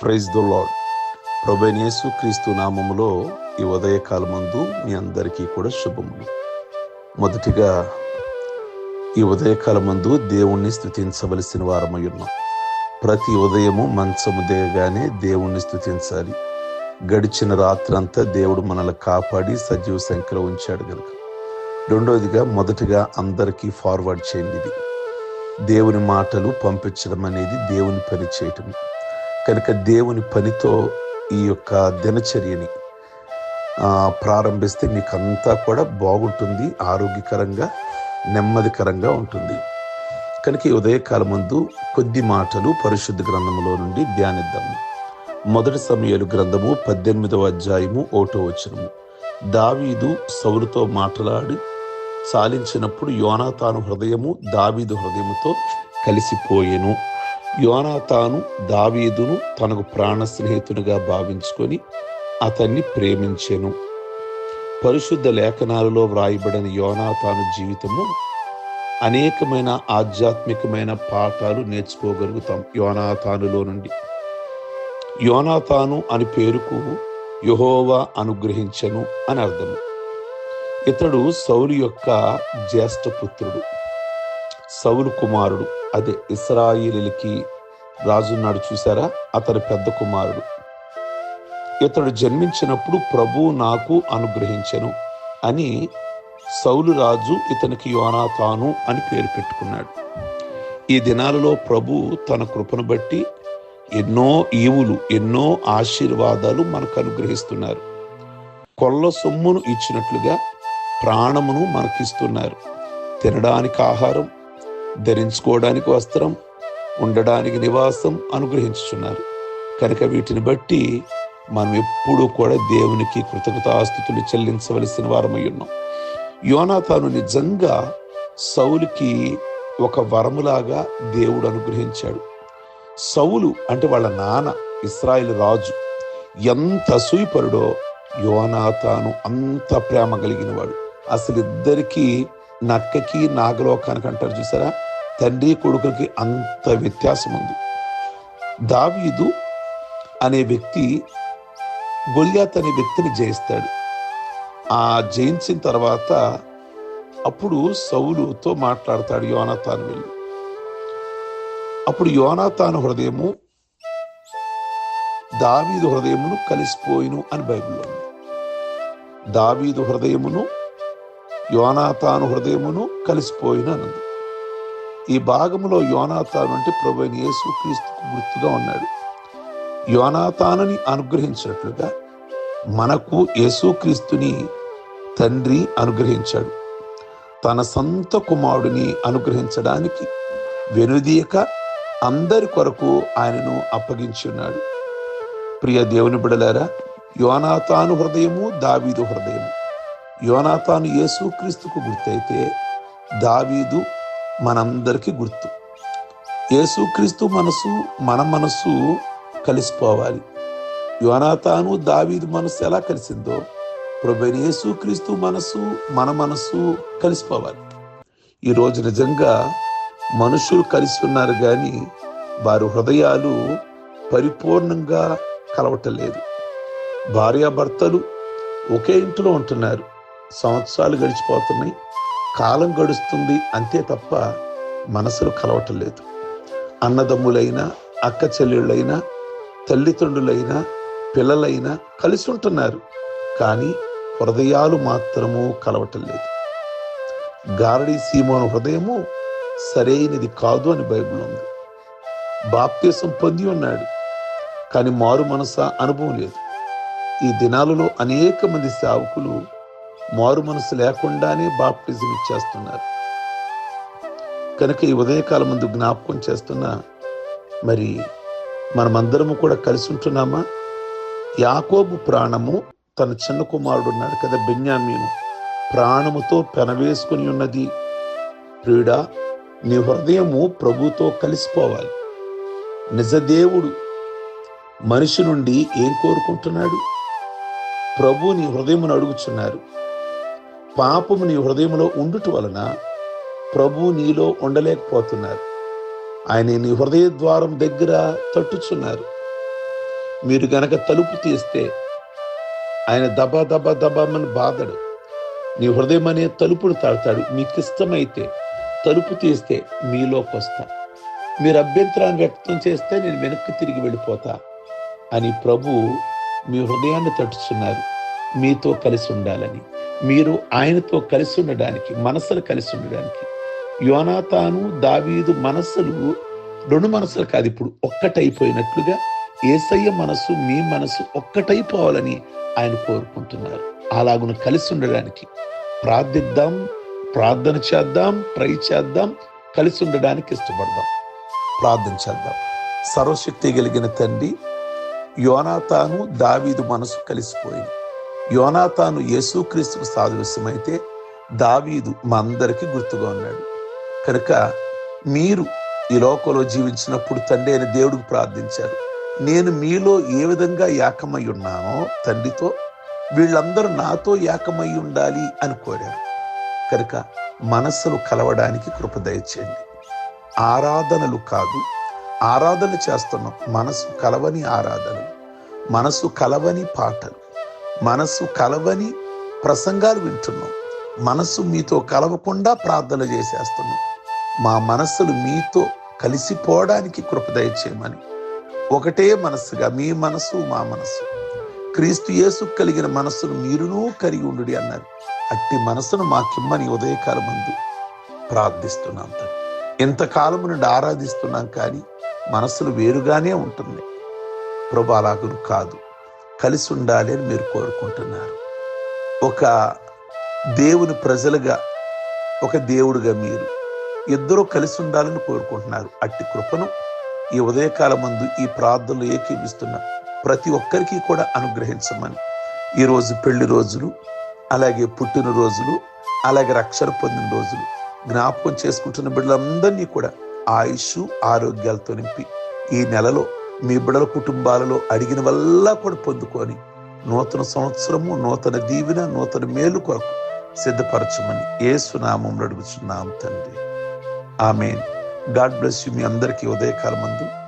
Praise the lord ప్రభనేసు క్రీస్తు నామములో ఈ ఉదయకాలమందు మీ అందరికీ కూడా శుభములు. మొదటిగా ఈ ఉదయకాలమందు దేవుణ్ణి స్థుతించవలసిన వారమై ఉన్నాం. ప్రతి ఉదయము మంచము దిగగానే దేవుణ్ణి స్థుతించాలి గడిచిన రాత్రంతా దేవుడు మనల్ని కాపాడి సజీవ సంఖ్యలో ఉంచాడు కనుక రెండవదిగా మొదటిగా అందరికీ ఫార్వర్డ్ చేయండి ఇది. దేవుని మాటలు పంపించడం అనేది దేవుని పని చేయటం కనుక దేవుని పనితో ఈ యొక్క దినచర్యని ప్రారంభిస్తే మీకు అంతా కూడా బాగుంటుంది ఆరోగ్యకరంగా నెమ్మదికరంగా ఉంటుంది. కనుక ఈ ఉదయకాలం ముందు కొద్ది మాటలు పరిశుద్ధ గ్రంథములో నుండి ధ్యానిద్దాము. మొదటి సమయాలు గ్రంథము పద్దెనిమిదవ అధ్యాయము ఓటో వచనము. దావీదు సౌలుతో మాట్లాడి సాలించినప్పుడు యోనాతాను హృదయము దావీదు హృదయముతో కలిసిపోయెను. యోనాతాను దావీదును తనకు ప్రాణ స్నేహితునిగా భావించుకొని అతన్ని ప్రేమించెను. పరిశుద్ధ లేఖనాలలో వ్రాయబడిన యోనాతాను జీవితము అనేకమైన ఆధ్యాత్మికమైన పాఠాలు నేర్చుకోగలుగుతాం యోనాతానులో నుండి. యోనాతాను అని పేరుకు యహోవా అనుగ్రహించను అని అర్థము. ఇతడు సౌలు యొక్క జ్యేష్ఠ పుత్రుడు సౌలు కుమారుడు. అదే ఇస్రాయిలీలకి రాజున్నాడు చూసారా అతని పెద్ద కుమారుడు. ఇతడు జన్మించినప్పుడు ప్రభు నాకు అనుగ్రహించెను అని సౌలు రాజు ఇతనికి యోనాతాను అని పేరు పెట్టుకున్నాడు. ఈ దినాలలో ప్రభు తన కృపను బట్టి ఎన్నో ఈవులు ఎన్నో ఆశీర్వాదాలు మనకు అనుగ్రహిస్తున్నారు. కొల్ల సొమ్మును ఇచ్చినట్లుగా ప్రాణమును మనకిస్తున్నారు. తినడానికి ఆహారం ధరించుకోవడానికి వస్త్రం ఉండడానికి నివాసం అనుగ్రహించుచున్నారు. కనుక వీటిని బట్టి మనం ఎప్పుడూ కూడా దేవునికి కృతజ్ఞతాస్థుతులు చెల్లించవలసిన వారమై ఉన్నాం. యోనాతాను నిజంగా సౌలుకి ఒక వరములాగా దేవుడు అనుగ్రహించాడు. సౌలు అంటే వాళ్ళ నాన్న ఇస్రాయిల్ రాజు. ఎంత అసూయపరుడో యోనాతాను అంత ప్రేమ కలిగినవాడు. అసలు ఇద్దరికీ నక్కకి నాగలోకానికి అంటారు చూసారా? తండ్రి కొడుకుకి అంత వ్యత్యాసం ఉంది దావీదు అనే వ్యక్తి గొల్యాత్ అనే వ్యక్తిని జయిస్తాడు. ఆ జయించిన తర్వాత అప్పుడు సౌలుతో మాట్లాడతాడు యోనాతాను వెళ్ళి. అప్పుడు యోనాతాను హృదయము దావీదు హృదయమును కలిసిపోయిను అని బైబిల్లో ఉంది. దావీదు హృదయమును యోనాతాను హృదయమును కలిసిపోయిన అన్నది ఈ భాగంలో యోనాతాను అంటే ప్రభు అయిన యేసుక్రీస్తుకు గుర్తుగా ఉన్నాడు. యోనాతానుని అనుగ్రహించినట్లుగా మనకు యేసుక్రీస్తుని తండ్రి అనుగ్రహించాడు. తన సొంత కుమారుడిని అనుగ్రహించడానికి వెనుదీయక అందరి కొరకు ఆయనను అప్పగించి ఉన్నాడు ప్రియ దేవుని బిడలారా యోనాతాను హృదయము దావీదు హృదయము. యోనాతాను యేసుక్రీస్తుకు గుర్తయితే దావీదు మనందరికీ గుర్తు. యేసుక్రీస్తు మనసు మన మనసు కలిసిపోవాలి. యోనాతాను దావీదు మనసు ఎలా కలిసిందో ప్రభుని యేసుక్రీస్తు మనసు మన మనసు కలిసిపోవాలి. ఈరోజు నిజంగా మనుషులు కలిసి ఉన్నారు కానీ వారి హృదయాలు పరిపూర్ణంగా కలవటలేదు. భార్యాభర్తలు ఒకే ఇంట్లో ఉంటున్నారు. సంవత్సరాలు గడిచిపోతున్నాయి. కాలం గడుస్తుంది అంతే తప్ప మనసులు కలవటం లేదు. అన్నదమ్ములైనా అక్క చెల్లెళ్ళైనా తల్లిదండ్రులైనా పిల్లలైనా కలిసి ఉంటున్నారు. కానీ హృదయాలు మాత్రము కలవటం లేదు. గారడి సీమోను హృదయము సరైనది కాదు అని బైబిల్ ఉంది. బాప్త్యసం పొంది ఉన్నాడు. కానీ మారు మనస అనుభవం లేదు. ఈ దినాలలో అనేక మంది సేవకులు మారు మనసు లేకుండానే బాప్టిజం ఇచ్చేస్తున్నారు. కనుక ఈ ఉదయకాలం ముందు జ్ఞాపకం చేస్తున్న మరి మనమందరము కూడా కలిసి ఉంటున్నామా? యాకోబు ప్రాణము తన చిన్న కుమారుడు ఉన్నాడు కదా బెన్యామీను. ప్రాణముతో పెనవేసుకుని ఉన్నది. ప్రియుడా నీ హృదయము ప్రభుతో కలిసిపోవాలి. నిజదేవుడు మనిషి నుండి ఏం కోరుకుంటున్నాడు? ప్రభు నీ హృదయమును అడుగుచున్నారు. పాపము నీ హృదయంలో ఉండుట వలన ప్రభు నీలో ఉండలేకపోతున్నారు. ఆయన నీ హృదయ ద్వారం దగ్గర తట్టుచున్నారు. మీరు గనక తలుపు తీస్తే ఆయన దబా దబా దబామని బాధడు. నీ హృదయం అనే తలుపును తాడతాడు. మీకు ఇష్టమైతే తలుపు తీస్తే మీలోకి వస్తా. మీరు అభ్యంతరాన్ని వ్యక్తం చేస్తే నేను వెనక్కి తిరిగి వెళ్ళిపోతా అని ప్రభు మీ హృదయాన్ని తట్టుచున్నారు. మీతో కలిసి ఉండాలని. మీరు ఆయనతో కలిసి ఉండడానికి మనసులు కలిసి ఉండడానికి. యోనాతాను దావీదు మనస్సులు రెండు మనసులు కాదు ఇప్పుడు ఒక్కటైపోయినట్లుగా ఏసయ్య మనసు మీ మనసు ఒక్కటైపోవాలని ఆయన కోరుకుంటున్నారు. అలాగును కలిసి ఉండడానికి ప్రార్థిద్దాం ప్రార్థన చేద్దాం ట్రై చేద్దాం కలిసి ఉండడానికి ఇష్టపడదాం. ప్రార్థన చేద్దాం. సర్వశక్తి కలిగిన తండ్రి యోనాతాను దావీదు మనసు కలిసిపోయింది. యోనాతాను యేసుక్రీస్తుకు సాదృశ్యమైతే దావీదు మా అందరికీ గుర్తుగా ఉన్నాడు. కనుక మీరు ఈ లోకంలో జీవించినప్పుడు తండ్రి అయిన దేవుడికి ప్రార్థించారు. నేను మీలో ఏ విధంగా ఏకమై ఉన్నానో తండ్రితో వీళ్ళందరూ నాతో ఏకమై ఉండాలి అని కోరారు. కనుక మనస్సులు కలవడానికి కృప దయచేయండి. ఆరాధనలు కాదు ఆరాధన చేస్తున్నాం మనసు కలవని ఆరాధనలు మనసు కలవని పాటలు మనసు కలవని ప్రసంగాలు వింటున్నాం. మనసు మీతో కలవకుండా ప్రార్థన చేసేస్తున్నాం. మా మనస్సులు మీతో కలిసిపోవడానికి కృపదయ చేయమని ఒకటే మనస్సుగా మీ మనసు మా మనసు క్రీస్తు యేసు కలిగిన మనస్సును మీరునూ కలిగి ఉండు అన్నారు. అట్టి మనస్సును మాకిమ్మని ఉదయకాలం మందు ప్రార్థిస్తున్నాం తండ్రి. ఇంతకాలం నుండి ఆరాధిస్తున్నాం కానీ మనసులు వేరుగానే ఉంటుంది ప్రభు అలాగును కాదు. కలిసి ఉండాలి అని మీరు కోరుకుంటున్నారు. ఒక దేవుని ప్రజలుగా ఒక దేవుడుగా మీరు ఇద్దరూ కలిసి ఉండాలని కోరుకుంటున్నారు. అట్టి కృపను ఈ ఉదయకాలం మందు ఈ ప్రార్థనలు ఏకీవిస్తున్న ప్రతి ఒక్కరికి కూడా అనుగ్రహించమని. ఈరోజు పెళ్ళి రోజులు అలాగే పుట్టిన రోజులు అలాగే రక్షణ పొందిన రోజులు జ్ఞాపకం చేసుకుంటున్న బిడ్డలందరినీ కూడా ఆయుష్ ఆరోగ్యాలతో నింపి ఈ నెలలో మీ బిడల కుటుంబాలలో అడిగిన వల్ల కూడా పొందుకొని నూతన సంవత్సరము నూతన దీవెన నూతన మేలు కొరకు సిద్ధపరచమని ఏసునామంలో అడుగుచున్నాం తండ్రి. ఆమె గాడ్ బ్లెస్ యు మీ అందరికీ ఉదయకాలమందు. మందు